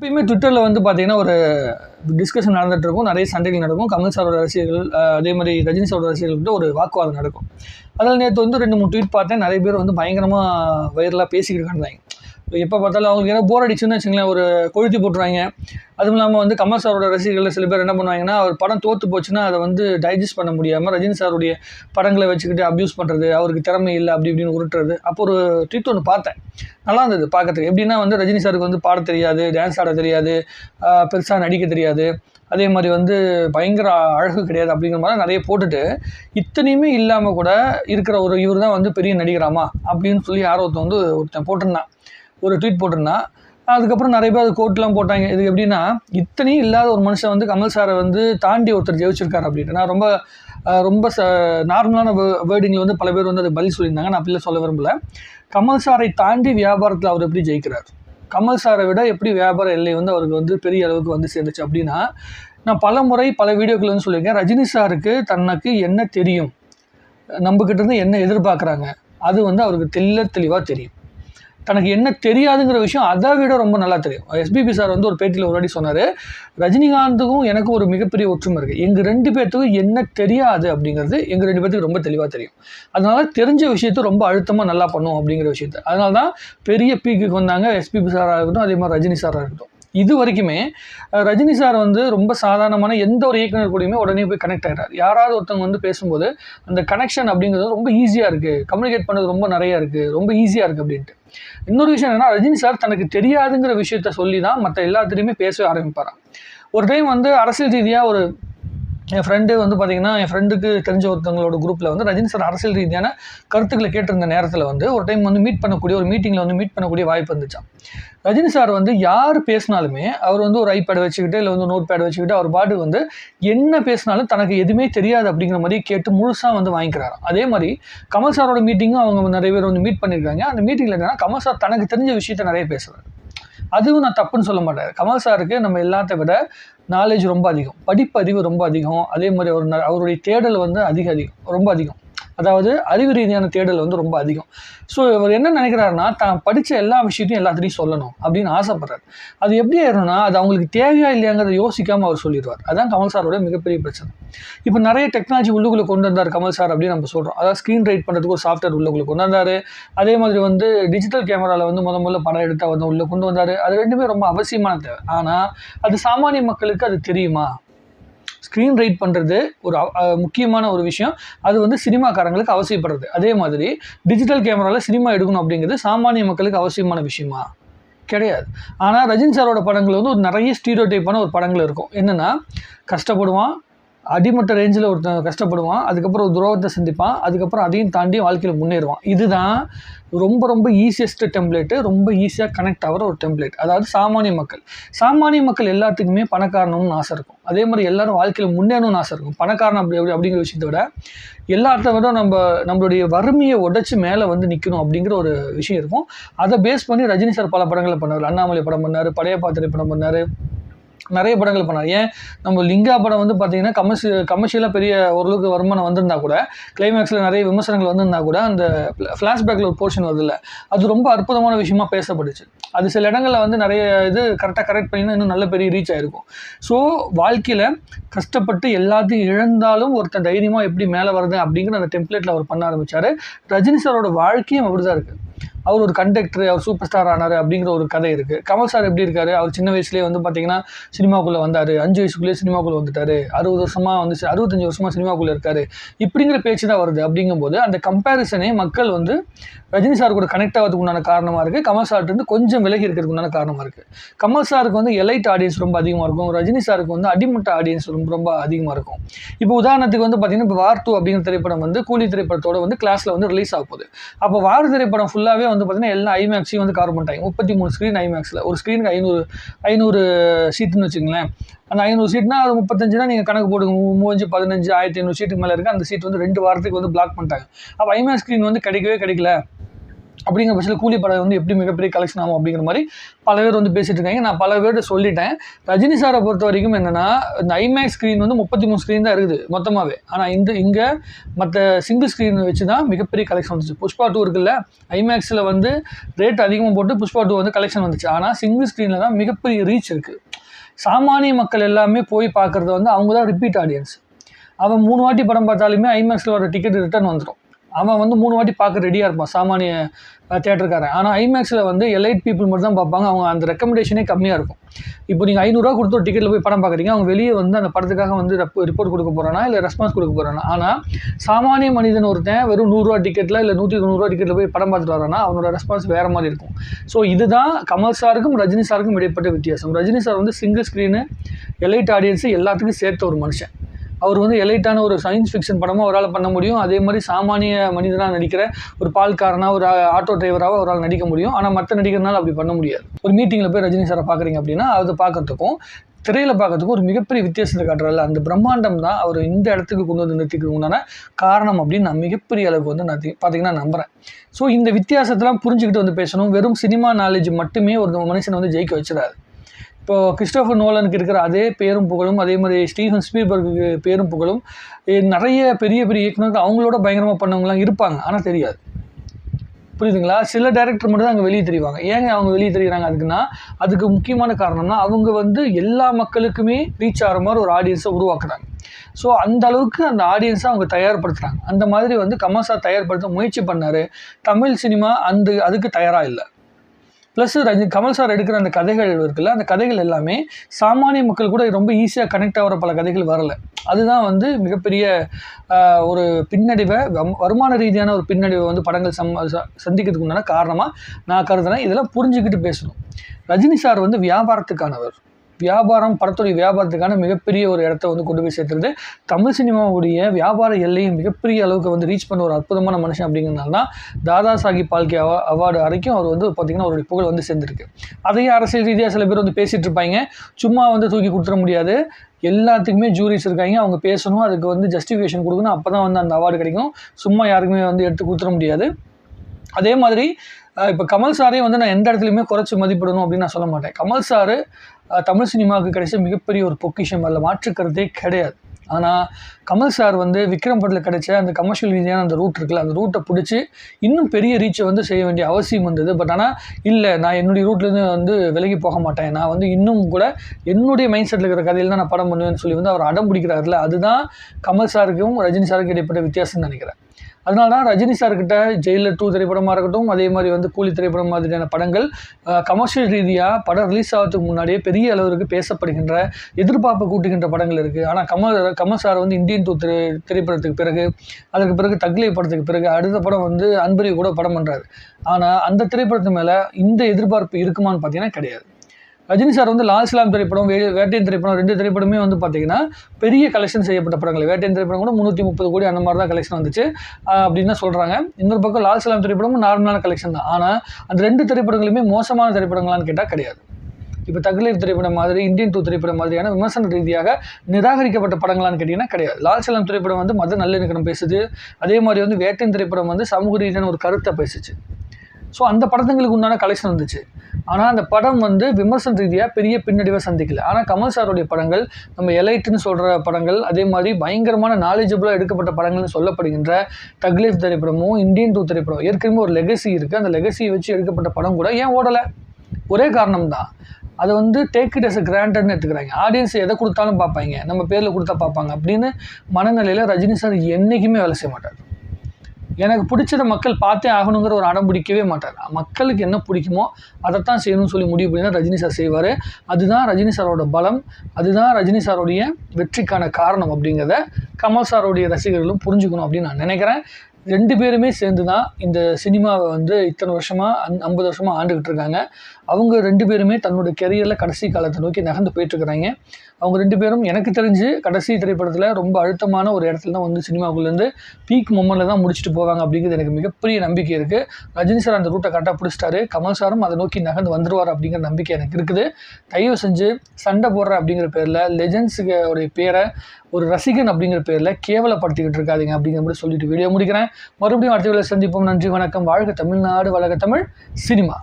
எப்பயுமே ட்விட்டரில் வந்து பார்த்தீங்கன்னா ஒரு டிஸ்கஷன் நடந்துகிட்ருக்கும் இருக்கும் நிறைய சண்டைகள் நடக்கும். கமல் சாரோட ரசிகர்கள் அதே மாதிரி ரஜினி சாரோட ரசிகர்கள்கிட்ட ஒரு வாக்குவாதம் நடக்கும். அதில் நேற்று வந்து ரெண்டு மூணு ட்வீட் பார்த்தேன். நிறைய பேர் வந்து பயங்கரமாக வைரலாக பேசிக்கிட்டு இருந்தாங்க எப்போ பார்த்தாலும் அவங்களுக்கு ஏதாவது போர் அடிச்சுன்னு வச்சுங்களேன் ஒரு கொழுத்தி போட்டுருவாங்க. அதுவும் இல்லாமல் வந்து கமல் சாரோட ரசிகர்கள் சில பேர் என்ன பண்ணுவாங்கன்னா அவர் படம் தோற்று போச்சுன்னா அதை வந்து டைஜஸ்ட் பண்ண முடியாமல் ரஜினி சாருடைய படங்களை வச்சுக்கிட்டு அப்யூஸ் பண்ணுறது அவருக்கு திறமை இல்லை அப்படி இப்படின்னு உருட்டுறது. அப்போ ஒரு ட்வீட் ஒன்று பார்த்தேன். நல்லா இருந்தது பார்க்கறதுக்கு. எப்படின்னா வந்து ரஜினி சாருக்கு வந்து பாட தெரியாது டான்ஸ் ஆட தெரியாது பெருசாக நடிக்க தெரியாது. அதே மாதிரி வந்து பயங்கர அழகு கிடையாது அப்படிங்கிற மாதிரி நிறைய போட்டுட்டு இத்தனையுமே இல்லாமல் கூட இருக்கிற ஒரு இவர் தான் வந்து பெரிய நடிகராமா அப்படின்னு சொல்லி யாரோ ஒருத்தன் வந்து ஒருத்தன் போட்டிருந்தான். ஒரு ட்வீட் போட்டிருந்தான் அதுக்கப்புறம் நிறைய பேர் அது கோட்லாம் போட்டாங்க. இது எப்படின்னா இத்தனையும் இல்லாத ஒரு மனுஷன் வந்து கமல் சாரை வந்து தாண்டி ஒருத்தர் ஜெயிச்சிருக்காரு அப்படின்ட்டு. நான் ரொம்ப ரொம்ப ச நார்மலான வேர்டிங்கில் வந்து பல பேர் வந்து அது பதில் சொல்லியிருந்தாங்க. நான் அப்படிலாம் சொல்ல விரும்பல. கமல் சாரை தாண்டி வியாபாரத்தில் அவர் எப்படி ஜெயிக்கிறார்? கமல் சாரை விட எப்படி வியாபார எல்லை வந்து அவருக்கு வந்து பெரிய அளவுக்கு வந்து சேர்ந்துச்சு அப்படின்னா நான் பல முறை பல வீடியோக்கள் வந்து சொல்லியிருக்கேன். ரஜினி சாருக்கு தனக்கு என்ன தெரியும்? நம்மக்கிட்ட இருந்து என்ன எதிர்பார்க்குறாங்க? அது வந்து அவருக்கு தெள்ள தெளிவாக தெரியும். தனக்கு என்ன தெரியாதுங்கிற விஷயம் அதை விட ரொம்ப நல்லா தெரியும். எஸ்பிபி சார் வந்து ஒரு பேட்டியில் ஒரு வாட்டி சொன்னார் ரஜினிகாந்துக்கும் எனக்கும் ஒரு மிகப்பெரிய ஒற்றுமை இருக்குது எங்கள் ரெண்டு பேர்த்துக்கும் என்ன தெரியாது அப்படிங்கிறது எங்கள் ரெண்டு பேர்த்துக்கு ரொம்ப தெளிவாக தெரியும். அதனால தெரிஞ்ச விஷயத்த ரொம்ப அழுத்தமாக நல்லா பண்ணும் அப்படிங்கிற விஷயத்த. அதனால தான் பெரிய பீக்குக்கு வந்தாங்க எஸ்பிபி சாராக இருக்கட்டும் அதே மாதிரி ரஜினி சாராக இருக்கட்டும் இது வரைக்குமே ரஜினி சார் வந்து ரொம்ப சாதாரணமான எந்த ஒரு இயக்குனர் கூடயுமே உடனே போய் கனெக்ட் ஆகிறார் யாராவது ஒருத்தவங்க வந்து பேசும்போது அந்த கனெக்ஷன் அப்படிங்கிறது ரொம்ப ஈஸியாக இருக்குது கம்யூனிகேட் பண்ணது ரொம்ப நிறையா இருக்குது ரொம்ப ஈஸியாக இருக்குது அப்படின்ட்டு. இன்னொரு விஷயம் என்னென்னா ரஜினி சார் தனக்கு தெரியாதுங்கிற விஷயத்த சொல்லி தான் மற்ற எல்லாத்துலேயுமே பேசவே ஆரம்பிப்பாராம். ஒரு டைம் வந்து அரசியல் ரீதியாக ஒரு என் ஃப்ரெண்டு வந்து பார்த்தீங்கன்னா என் ஃப்ரெண்டுக்கு தெரிஞ்ச ஒருத்தவங்களோட குரூப்பில் வந்து ரஜினி சார் அரசியல் ரீதியான கருத்துக்களை கேட்டிருந்த நேரத்தில் வந்து ஒரு டைம் வந்து மீட் பண்ணக்கூடிய ஒரு மீட்டிங்கில் வந்து மீட் பண்ணக்கூடிய வாய்ப்பு வந்துச்சான் ரஜினி சார் வந்து யார் பேசினாலுமே அவர் வந்து ஒரு ஐபேட் வச்சுக்கிட்டு இல்லை வந்து நோட் பேட் வச்சுக்கிட்டு அவர் பாட்டு வந்து என்ன பேசினாலும் தனக்கு எதுவுமே தெரியாது அப்படிங்கிற மாதிரி கேட்டு முழுசாக வந்து வாங்கிக்கிறார் அதே மாதிரி கமல் சாரோட மீட்டிங்கும் அவங்க நிறைய பேர் வந்து மீட் பண்ணியிருக்காங்க அந்த மீட்டிங்கில் என்னென்னா கமல் சார் தனக்கு தெரிஞ்ச விஷயத்த நிறைய பேசுகிறார் அதுவும் நான் தப்புன்னு சொல்ல மாட்டேன். கமல் சாருக்கு நம்ம எல்லாத்த விட நாலேஜ் ரொம்ப அதிகம். படிப்பறிவு ரொம்ப அதிகம். அதே மாதிரி அவர் ந- அவருடைய தேடல் வந்து அதிக அதிகம். ரொம்ப அதிகம். அதாவது அறிவு ரீதியான தேடல் வந்து ரொம்ப அதிகம். ஸோ இவர் என்ன நினைக்கிறாருன்னா தான் படித்த எல்லா விஷயத்தையும் எல்லாத்துலேயும் சொல்லணும் அப்படின்னு ஆசைப்படுறாரு. அது எப்படி ஆயிரும்னா அது அவங்களுக்கு தேவையா இல்லையாங்கிறத யோசிக்காமல் அவர் சொல்லிடுவார். அதான் கமல் சாரோட மிகப்பெரிய பிரச்சனை. இப்போ நிறைய டெக்னாலஜி உள்ளுக்குள்ளே கொண்டு வந்தார் கமல் சார் அப்படின்னு நம்ம சொல்கிறோம் அதாவது ஸ்க்ரீன் ரைட் பண்ணுறதுக்கு ஒரு சாஃப்ட்வேர் உள்ளுக்குள்ளே கொண்டு வந்தார். அதே மாதிரி வந்து டிஜிட்டல் கேமராவில் வந்து முத முதல்ல படம் எடுத்தால் வந்து உள்ளே கொண்டு வந்தார். அது ரெண்டுமே ரொம்ப அவசியமான தேவை. ஆனால் அது சாமானிய மக்களுக்கு அது தெரியுமா? ஸ்க்ரீன் ரைட் பண்ணுறது ஒரு முக்கியமான ஒரு விஷயம். அது வந்து சினிமாக்காரங்களுக்கு அவசியப்படுறது. அதே மாதிரி டிஜிட்டல் கேமராவில் சினிமா எடுக்கணும் அப்படிங்கிறது சாமானிய மக்களுக்கு அவசியமான விஷயமா? கிடையாது. ஆனால் ரஜினி சாரோட படங்கள் வந்து ஒரு நிறைய ஸ்டீரியோ டைப்பான ஒரு படங்கள் இருக்கும். என்னென்னா கஷ்டப்படுவான் அடிமட்ட ரேஞ்சில் ஒருத்தன் கஷ்டப்படுவான் அதுக்கப்புறம் ஒரு துரோகத்தை சந்திப்பான் அதுக்கப்புறம் அதையும் தாண்டி வாழ்க்கையில் முன்னேறுவான். இதுதான் ரொம்ப ரொம்ப ஈஸியஸ்ட் டெம்ப்ளேட்டு ரொம்ப ஈஸியாக கனெக்ட் ஆகிற ஒரு டெம்ப்ளேட் அதாவது சாமானிய மக்கள். சாமானிய மக்கள் எல்லாத்துக்குமே பணக்காரணும்னு ஆசை இருக்கும். அதே மாதிரி எல்லாரும் வாழ்க்கையில் முன்னேறணும்னு ஆசை இருக்கும். பணக்காரன் அப்படி அப்படி அப்படிங்கிற விஷயத்தை விட எல்லாத்த விட நம்ம நம்மளுடைய வறுமையை உடச்சி மேலே வந்து நிற்கணும் அப்படிங்கிற ஒரு விஷயம் இருக்கும். அதை பேஸ் பண்ணி ரஜினி சார் பல படங்களை பண்ணார். அண்ணாமலை படம் பண்ணார் பழைய பாத்திரை படம் பண்ணார். நிறைய படங்கள் பண்ணார். ஏன்? நம்ம லிங்கா படம் வந்து பார்த்தீங்கன்னா கமர்ஷி கமர்ஷியலாக பெரிய ஓரளவுக்கு வருமானம் வந்திருந்தா கூட கிளைமேக்ஸில் நிறைய விமர்சனங்கள் வந்திருந்தா கூட அந்த ஃப்ளாஷ்பேக்கில் ஒரு போர்ஷன் வருதுல்ல அது ரொம்ப அற்புதமான விஷயமா பேசப்பட்டுச்சு. அது சில இடங்களில் வந்து நிறைய இது கரெக்டாக கரெக்ட் பண்ணினா இன்னும் நல்ல பெரிய ரீச் ஆகிருக்கும் ஸோ வாழ்க்கையில் கஷ்டப்பட்டு எல்லாத்தையும் இழந்தாலும் ஒருத்தன் தைரியமாக எப்படி மேலே வருது அப்படிங்கிற அந்த டெம்ப்ளேட்டில் அவர் பண்ண ஆரம்பிச்சார். ரஜினி சாரோட வாழ்க்கையும் அப்படி தான் இருக்குது அவர் ஒரு கண்டக்டர் அவர் சூப்பர் ஸ்டார் ஆனார் அப்படிங்கிற ஒரு கதை இருக்குது கமல் சார் எப்படி இருக்கார்? அவர் சின்ன வயசுலேயே வந்து பார்த்தீங்கன்னா சினிமாக்குள்ளே வந்தார். அஞ்சு வயசுக்குள்ளேயே சினிமாக்குள்ளே வந்துட்டார். அறுபது வருஷமாக வந்து அறுபத்தஞ்சு வருஷமாக சினிமாக்குள்ளே இருக்கார். இப்படிங்கிற பேச்சு தான் வருது அப்படிங்கும்போது அந்த கம்பேரிசனே மக்கள் வந்து ரஜினி சார் கூட கனெக்ட் ஆகிறதுக்கு உண்டான காரணமாக இருக்குது கமல் சார்ட்டு கொஞ்சம் விலகி இருக்கிறதுக்கு உண்டான காரணமாக இருக்குது கமல் சாருக்கு வந்து எலைட் ஆடியன்ஸ் ரொம்ப அதிகமாக இருக்கும். ரஜினி சாருக்கு வந்து அடிமட்ட ஆடியன்ஸ் ரொம்ப ரொம்ப அதிகமாக இருக்கும். இப்போ உதாரணத்துக்கு வந்து பார்த்திங்கன்னா இப்போ வார் டூ அப்படிங்கிற திரைப்படம் வந்து கூலி திரைப்படத்தோட வந்து கிளாஸில் வந்து ரிலீஸ் ஆக போகுது. அப்போ வார் திரைப்படம் ஃபுல்லாகவே வந்து பார்த்தீங்கன்னா எல்லா ஐமேக்ஸையும் வந்து கவர் பண்ணிட்டாங்க. முப்பத்தி மூணு ஸ்க்ரீன் ஐமேக்ஸில் ஒரு ஸ்க்ரீனுக்கு ஐநூறு ஐநூறு சீட்டுன்னு வச்சுங்களேன் அந்த ஐநூறு சீட்னா அது முப்பத்தஞ்சுனா நீங்கள் கணக்கு போடுங்க மூவஞ்சு பதினஞ்சு ஆயிரத்தி ஐநூறு சீட்டுக்கு மேலே இருக்குது அந்த சீட் வந்து ரெண்டு வாரத்துக்கு வந்து பிளாக் பண்ணிட்டாங்க. அப்போ ஐமேக்ஸ் ஸ்க்ரீன் வந்து கிடைக்கவே கிடைக்கல. அப்படிங்கிற பட்சத்தில் கூலி படம் வந்து எப்படி மிகப்பெரிய கலெக்ஷன் ஆகும் அப்படிங்கிற மாதிரி பல பேர் வந்து பேசிகிட்டு இருக்காங்க. நான் பல பேர்கிட்ட சொல்லிட்டேன். ரஜினி சாரை பொறுத்த வரைக்கும் என்னென்னா இந்த ஐமேக்ஸ் ஸ்க்ரீன் வந்து முப்பத்தி மூணு ஸ்க்ரீன் தான் இருக்குது மொத்தமாகவே ஆனால் இந்த இங்கே மற்ற சிங்கிள் ஸ்க்ரீன் வச்சு தான் மிகப்பெரிய கலெக்ஷன் வந்துச்சு. புஷ்பா டூ இருக்குல்ல ஐமேக்ஸில் வந்து ரேட் அதிகமாக போட்டு புஷ்பா டூ வந்து கலெக்ஷன் வந்துச்சு. ஆனால் சிங்கிள் ஸ்க்ரீனில் தான் மிகப்பெரிய ரீச் இருக்குது சாமானிய மக்கள் எல்லாமே போய் பார்க்குறது வந்து அவங்க தான் ரிப்பீட் ஆடியன்ஸ் அவன் மூணு வாட்டி படம் பார்த்தாலுமே ஐமேக்ஸில் வர டிக்கெட் ரிட்டர்ன் வந்துடும் அவன் வந்து மூணு வாட்டி பார்க்க ரெடியாக இருப்பான். சாமானிய தேட்டருக்காரன் ஆனால் ஐமேக்ஸில் வந்து எலைட் பீப்புள் மட்டும் தான் பார்ப்பாங்க. அவங்க அந்த ரெக்கமெண்டேஷனே கம்மியாக இருக்கும். இப்போ நீங்கள் ஐநூறுரூவா கொடுத்து ஒரு டிக்கெட்டில் போய் படம் பார்க்குறீங்க. அவங்க வெளியே வந்து அந்த படத்துக்காக வந்து ரிப்போர்ட் கொடுக்க போகிறானா இல்லை ரெஸ்பான்ஸ் கொடுக்க போகிறானா ஆனால் சாமானிய மனிதன் ஒருத்தன் வெறும் நூறுரூவா டிக்கெட்டில் இல்லை நூற்றி தொண்ணூறுரூவா டிக்கெட்டில் போய் படம் பார்த்துட்டு வரானா? அவனோட ரெஸ்பான்ஸ் வேறு மாதிரி இருக்கும். ஸோ இதுதான் கமல் சாருக்கும் ரஜினி சாருக்கும் இடைப்பட்ட வித்தியாசம். ரஜினி சார் வந்து சிங்கிள் ஸ்க்ரீனு எலைட் ஆடியன்ஸு எல்லாத்துக்கும் சேர்த்த ஒரு மனுஷன். அவர் வந்து எலைட்டான ஒரு சயின்ஸ் ஃபிக்ஷன் படமும் அவரால் பண்ண முடியும். அதே மாதிரி சாமானிய மனிதனாக நடிக்கிற ஒரு பால்காரனாக ஒரு ஆட்டோ டிரைவராக அவரால் நடிக்க முடியும். ஆனால் மற்ற நடிகர்னால அப்படி பண்ண முடியாது. ஒரு மீட்டிங்கில் போய் ரஜினி சாரை பார்க்குறீங்க அப்படின்னா அதை பார்க்கறதுக்கும் திரையில் பார்க்கறதுக்கும் ஒரு மிகப்பெரிய வித்தியாசத்தை காட்டுறதில்ல அந்த பிரம்மாண்டம் தான் அவர் இந்த இடத்துக்கு கொண்டு வந்து நிறுத்திக்கு உண்டான காரணம் அப்படின்னு நான் மிகப்பெரிய அளவுக்கு வந்து நான் பார்த்தீங்கன்னா நம்புகிறேன் ஸோ இந்த வித்தியாசத்தெல்லாம் புரிஞ்சுக்கிட்டு வந்து பேசணும். வெறும் சினிமா நாலேஜ் மட்டுமே ஒரு மனுஷனை வந்து ஜெயிக்க வச்சிடாது. இப்போது கிறிஸ்டோஃபர் நோலனுக்கு இருக்கிற அதே பேரும் புகழும் அதே மாதிரி ஸ்டீஃபன் ஸ்பீபர்க்கு பேரும் புகழும். நிறைய பெரிய பெரிய இயக்குனர்கள் அவங்களோட பயங்கரமாக பண்ணவங்களாம் இருப்பாங்க ஆனால் தெரியாது. புரியுதுங்களா? சில டேரக்டர் மட்டும் தான் அங்கே வெளியே தெரிவாங்க. ஏங்க அவங்க வெளியே தெரிகிறாங்க அதுக்குன்னா அதுக்கு முக்கியமான காரணம்னா அவங்க வந்து எல்லா மக்களுக்குமே ரீச் ஆகிற மாதிரி ஒரு ஆடியன்ஸை உருவாக்குறாங்க. ஸோ அந்த அளவுக்கு அந்த ஆடியன்ஸை அவங்க தயார்படுத்துகிறாங்க அந்த மாதிரி வந்து கமல்சா தயார்படுத்த முயற்சி பண்ணார். தமிழ் சினிமா அந்த அதுக்கு தயாராக இல்லை. ப்ளஸ் ரஜி கமல் சார் எடுக்கிற அந்த கதைகள் இருக்குல்ல அந்த கதைகள் எல்லாமே சாமானிய மக்கள் கூட ரொம்ப ஈஸியாக கனெக்ட் ஆகிற பல கதைகள் வரல. அதுதான் வந்து மிகப்பெரிய ஒரு பின்னடைவை வம்- வருமான ரீதியான ஒரு பின்னடைவை வந்து படங்கள் சம் ச- சந்திக்கிறதுக்கு உண்டான காரணமாக நான் கருதுறேன். இதெல்லாம் புரிஞ்சுக்கிட்டு பேசணும். ரஜினி சார் வந்து வியாபாரத்துக்கானவர். வியாபாரம் படத்துடைய வியாபாரத்துக்கான மிகப்பெரிய ஒரு இடத்த வந்து கொண்டு போய் சேர்த்துருது. தமிழ் சினிமாவுடைய வியாபார எல்லையை மிகப்பெரிய அளவுக்கு வந்து ரீச் பண்ண ஒரு அற்புதமான மனுஷன் அப்படிங்கிறனால தான் தாதா சாஹிப் பால்கே அவா அவார்டு வரைக்கும் அவர் வந்து பார்த்திங்கன்னா அவருடைய புகழ் வந்து சேர்ந்துருக்கு. அதையும் அரசியல் ரீதியாக சில பேர் வந்து பேசிகிட்டு இருப்பாங்க. சும்மா வந்து தூக்கி கொடுத்துட முடியாது. எல்லாத்துக்குமே ஜூரிஸ் இருக்காங்க. அவங்க பேசணும் அதுக்கு வந்து ஜஸ்டிஃபிகேஷன் கொடுக்கணும். அப்போ தான் வந்து அந்த அவார்டு கிடைக்கும். சும்மா யாருக்குமே வந்து எடுத்து கொடுத்துட முடியாது. அதே மாதிரி இப்போ கமல் சாரையும் வந்து நான் எந்த இடத்துலையுமே குறைச்சி மதிப்பிடணும் அப்படின்னு நான் சொல்ல மாட்டேன். கமல் சார் தமிழ் சினிமாவுக்கு கிடைச்ச மிகப்பெரிய ஒரு பொக்கிஷம் அதில் மாற்றுக்கிறதே கிடையாது. ஆனால் கமல் சார் வந்து விக்ரம் படத்தில் கிடைச்ச அந்த கமர்ஷியல் ரீதியான அந்த ரூட் இருக்குல்ல அந்த ரூட்டை பிடிச்சி இன்னும் பெரிய ரீச்சை வந்து செய்ய வேண்டிய அவசியம் வந்தது. பட் ஆனால் இல்லை நான் என்னுடைய ரூட்லேருந்து வந்து விலகி போக மாட்டேன். நான் வந்து இன்னும் கூட என்னுடைய மைண்ட் செட்டில் இருக்கிற கதையில் தான் நான் படம் பண்ணுவேன்னு சொல்லி வந்து அவர் அடம் பிடிக்கிறாருல அதுதான் கமல் சாருக்கும் ரஜினி சாருக்கும் இடைப்பட்ட வித்தியாசம்னு நினைக்கிறேன். அதனால தான் ரஜினி சார்கிட்ட ஜெயிலர் டூ திரைப்படமாக இருக்கட்டும் அதே மாதிரி வந்து கூலி திரைப்படம் மாதிரியான படங்கள் கமர்ஷியல் ரீதியாக படம் ரிலீஸ் ஆகிறதுக்கு முன்னாடியே பெரிய அளவிற்கு பேசப்படுகின்ற எதிர்பார்ப்பு கூட்டுகின்ற படங்கள் இருக்குது ஆனால் கமல் கமல் சார் வந்து இந்தியன் டூ திரை திரைப்படத்துக்கு பிறகு அதற்கு பிறகு தக்லி படத்துக்கு பிறகு அடுத்த படம் வந்து அன்பரி கூட படம் பண்ணுறாரு ஆனால் அந்த திரைப்படத்து மேலே இந்த எதிர்பார்ப்பு இருக்குமான்னு பார்த்தீங்கன்னா கிடையாது. ரஜினி சார் வந்து லால் சலாம் திரைப்படம் வே வேட்டையன் திரைப்படம் ரெண்டு திரைப்படமே வந்து பார்த்தீங்கன்னா பெரிய கலெக்ஷன் செய்யப்பட்ட படங்கள். வேட்டையன் திரைப்படம் கூட முந்நூற்றி முப்பது கோடி அந்த மாதிரி தான் கலெக்ஷன் வந்துச்சு. அப்படின்னு சொல்கிறாங்க இன்னொரு பக்கம் லால் சலாம் திரைப்படமும் நார்மலான கலெக்ஷன் தான். ஆனால் அந்த ரெண்டு திரைப்படங்களுமே மோசமான திரைப்படங்களான்னு கேட்டால் கிடையாது. இப்போ தகலீர் திரைப்படம் மாதிரி இந்தியன் டூ திரைப்படம் மாதிரியான விமர்சன ரீதியாக நிராகரிக்கப்பட்ட படங்களான்னு கேட்டிங்கன்னா கிடையாது. லால் திரைப்படம் வந்து மத நல்லிணக்கம் பேசுது. அதே மாதிரி வந்து வேட்டையன் திரைப்படம் வந்து சமூக ரீதியான ஒரு கருத்தை பேசுச்சு. ஸோ அந்த படத்துங்களுக்கு உண்டான கலெக்ஷன் வந்துச்சு. ஆனால் அந்த படம் வந்து விமர்சன ரீதியாக பெரிய பின்னடைவை சந்திக்கல. ஆனால் கமல் சாருடைய படங்கள் நம்ம எலைட்டுன்னு சொல்கிற படங்கள் அதே மாதிரி பயங்கரமான நாலேஜபிளாக எடுக்கப்பட்ட படங்கள்னு சொல்லப்படுகின்ற தக்லீஃப் திரைப்படமும் இந்தியன் டூ திரைப்படம் ஏற்கனவே ஒரு லெகசி இருக்குது அந்த லெகசியை வச்சு எடுக்கப்பட்ட படம் கூட ஏன் ஓடலை? ஒரே காரணம் தான் அதை வந்து டேக் இட் அஸ் அ கிராண்டட்னு எடுத்துக்கிறாங்க. ஆடியன்ஸ் எதை கொடுத்தாலும் பார்ப்பாங்க. நம்ம பேரில் கொடுத்தா பார்ப்பாங்க அப்படின்னு மனநிலையில் ரஜினி சார் என்றைக்குமே வேலை செய்ய மாட்டார். எனக்கு பிடிச்சத மக்கள் பார்த்தே ஆகணுங்கிற ஒரு அடம் பிடிக்கவே மாட்டார் மக்களுக்கு என்ன பிடிக்குமோ அதைத்தான் செய்யணும்னு சொல்லி முடிவு பண்ணி தான் ரஜினி சார் செய்வார். அதுதான் ரஜினி சாரோட பலம். அதுதான் ரஜினி சாரோடைய வெற்றிக்கான காரணம் அப்படிங்கிறத கமல் சாரோடைய ரசிகர்களும் புரிஞ்சுக்கணும் அப்படின்னு நான் நினைக்கிறேன். ரெண்டு பேருமே சேர்ந்து தான் இந்த சினிமாவை வந்து இத்தனை வருஷமாக அந் ஐம்பது வருஷமாக ஆண்டுகிட்டு இருக்காங்க. அவங்க ரெண்டு பேருமே தன்னோட கெரியரில் கடைசி காலத்தை நோக்கி நகர்ந்து போயிட்டுருக்குறாங்க அவங்க ரெண்டு பேரும் எனக்கு தெரிஞ்சு கடைசி திரைப்படத்தில் ரொம்ப அழுத்தமான ஒரு இடத்துல தான் வந்து சினிமாவுக்குள்ளேருந்து பீக் மொமெண்ட்டில் தான் முடிச்சுட்டு போவாங்க அப்படிங்கிறது எனக்கு மிகப்பெரிய நம்பிக்கை இருக்குது ரஜினி சார் அந்த ரூட்டை கரெக்டாக பிடிச்சிட்டாரு. கமல் சாரும் அதை நோக்கி நகர்ந்து வந்துடுவார் அப்படிங்கிற நம்பிக்கை எனக்கு இருக்குது. தயவு செஞ்சு சண்டை போடுற அப்படிங்கிற பேரில் லெஜெண்ட்ஸுக்கு உடைய பேரை ஒரு ரசிகன் அப்படிங்கிற பேரில் கேவலப்படுத்திக்கிட்டு இருக்காதீங்க அப்படிங்கிற மாதிரி சொல்லிட்டு வீடியோ முடிக்கிறேன். மறுபடியும் அடுத்த வேலை சந்திப்போம். நன்றி வணக்கம். வாழ்க தமிழ்நாடு வழக தமிழ் சினிமா.